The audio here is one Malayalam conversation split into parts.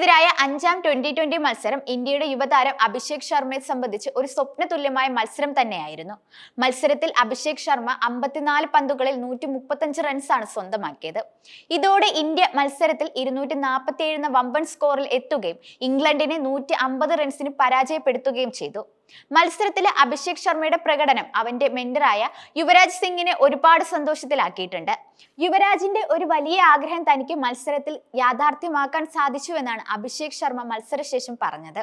ഇംഗ്ലണ്ടിനെതിരായ അഞ്ചാം ട്വന്റി ട്വന്റി മത്സരം ഇന്ത്യയുടെ യുവതാരം അഭിഷേക് ശർമ്മയെ സംബന്ധിച്ച് ഒരു സ്വപ്ന തുല്യമായ മത്സരം തന്നെയായിരുന്നു. മത്സരത്തിൽ അഭിഷേക് ശർമ്മ അമ്പത്തിനാല് പന്തുകളിൽ നൂറ്റി മുപ്പത്തഞ്ച് റൺസാണ് സ്വന്തമാക്കിയത്. ഇതോടെ ഇന്ത്യ മത്സരത്തിൽ ഇരുന്നൂറ്റി നാൽപ്പത്തി എന്ന വമ്പൻ സ്കോറിൽ എത്തുകയും ഇംഗ്ലണ്ടിനെ നൂറ്റി അമ്പത് റൺസിന് പരാജയപ്പെടുത്തുകയും ചെയ്തു. മത്സരത്തിലെ അഭിഷേക് ശർമ്മയുടെ പ്രകടനം അവന്റെ മെന്ററായ യുവരാജ് സിംഗിനെ ഒരുപാട് സന്തോഷത്തിലാക്കിയിട്ടുണ്ട്. യുവരാജിന്റെ ഒരു വലിയ ആഗ്രഹം തനിക്ക് മത്സരത്തിൽ യാഥാർത്ഥ്യമാക്കാൻ സാധിച്ചുവെന്നാണ് അഭിഷേക് ശർമ്മ മത്സരശേഷം പറഞ്ഞത്.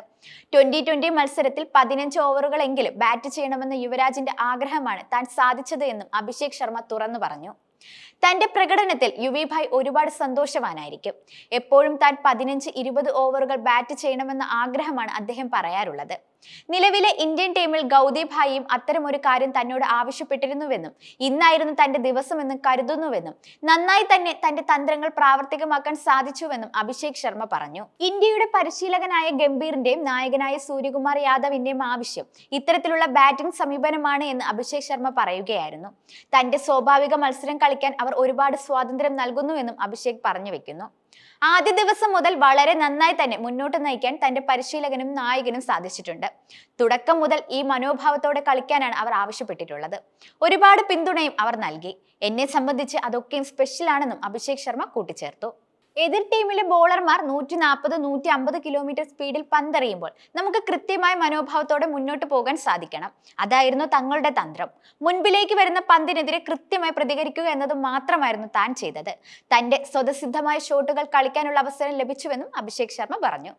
ട്വന്റി ട്വന്റി മത്സരത്തിൽ പതിനഞ്ച് ഓവറുകളെങ്കിലും ബാറ്റ് ചെയ്യണമെന്ന യുവരാജിന്റെ ആഗ്രഹമാണ് താൻ സാധിച്ചത് എന്നും അഭിഷേക് ശർമ്മ തുറന്നു പറഞ്ഞു. തന്റെ പ്രകടനത്തിൽ യുവിഭായ് ഒരുപാട് സന്തോഷവാനായിരിക്കും. എപ്പോഴും താൻ പതിനഞ്ച് ഇരുപത് ഓവറുകൾ ബാറ്റ് ചെയ്യണമെന്ന ആഗ്രഹമാണ് അദ്ദേഹം പറയാറുള്ളത്. നിലവിലെ ഇന്ത്യൻ ടീമിൽ ഗൗതിഭായിയും അത്തരമൊരു കാര്യം തന്നോട് ആവശ്യപ്പെട്ടിരുന്നുവെന്നും ഇന്നായിരുന്നു തന്റെ ദിവസമെന്ന് കരുതുന്നുവെന്നും നന്നായി തന്നെ തന്റെ തന്ത്രങ്ങൾ പ്രാവർത്തികമാക്കാൻ സാധിച്ചുവെന്നും അഭിഷേക് ശർമ്മ പറഞ്ഞു. ഇന്ത്യയുടെ പരിശീലകനായ ഗംഭീറിന്റെയും നായകനായ സൂര്യകുമാർ യാദവിന്റെയും ആവശ്യം ഇത്തരത്തിലുള്ള ബാറ്റിംഗ് സമീപനമാണ് എന്ന് അഭിഷേക് ശർമ്മ പറയുകയായിരുന്നു. തന്റെ സ്വാഭാവിക മത്സരം കളിക്കാൻ അവർ ഒരുപാട് സ്വാതന്ത്ര്യം നൽകുന്നുവെന്നും അഭിഷേക് പറഞ്ഞു വെക്കുന്നു. ആദ്യ ദിവസം മുതൽ വളരെ നന്നായി തന്നെ മുന്നോട്ട് നയിക്കാൻ തന്റെ പരിശീലകനും നായകനും സാധിച്ചിട്ടുണ്ട്. തുടക്കം മുതൽ ഈ മനോഭാവത്തോടെ കളിക്കാനാണ് അവർ ആവശ്യപ്പെട്ടിട്ടുള്ളത്. ഒരുപാട് പിന്തുണയും അവർ നൽകി. എന്നെ സംബന്ധിച്ച് അതൊക്കെയും സ്പെഷ്യൽ ആണെന്നും അഭിഷേക് ശർമ്മ കൂട്ടിച്ചേർത്തു. എതിർ ടീമിലെ ബോളർമാർ നൂറ്റി നാൽപ്പത് നൂറ്റി അമ്പത് കിലോമീറ്റർ സ്പീഡിൽ പന്തെറിയുമ്പോൾ നമുക്ക് കൃത്യമായ മനോഭാവത്തോടെ മുന്നോട്ട് പോകാൻ സാധിക്കണം. അതായിരുന്നു തങ്ങളുടെ തന്ത്രം. മുൻപിലേക്ക് വരുന്ന പന്തിനെതിരെ കൃത്യമായി പ്രതികരിക്കുക എന്നത് മാത്രമായിരുന്നു താൻ ചെയ്തത്. തന്റെ സ്വതസിദ്ധമായ ഷോട്ടുകൾ കളിക്കാനുള്ള അവസരം ലഭിച്ചുവെന്നും അഭിഷേക് ശർമ്മ പറഞ്ഞു.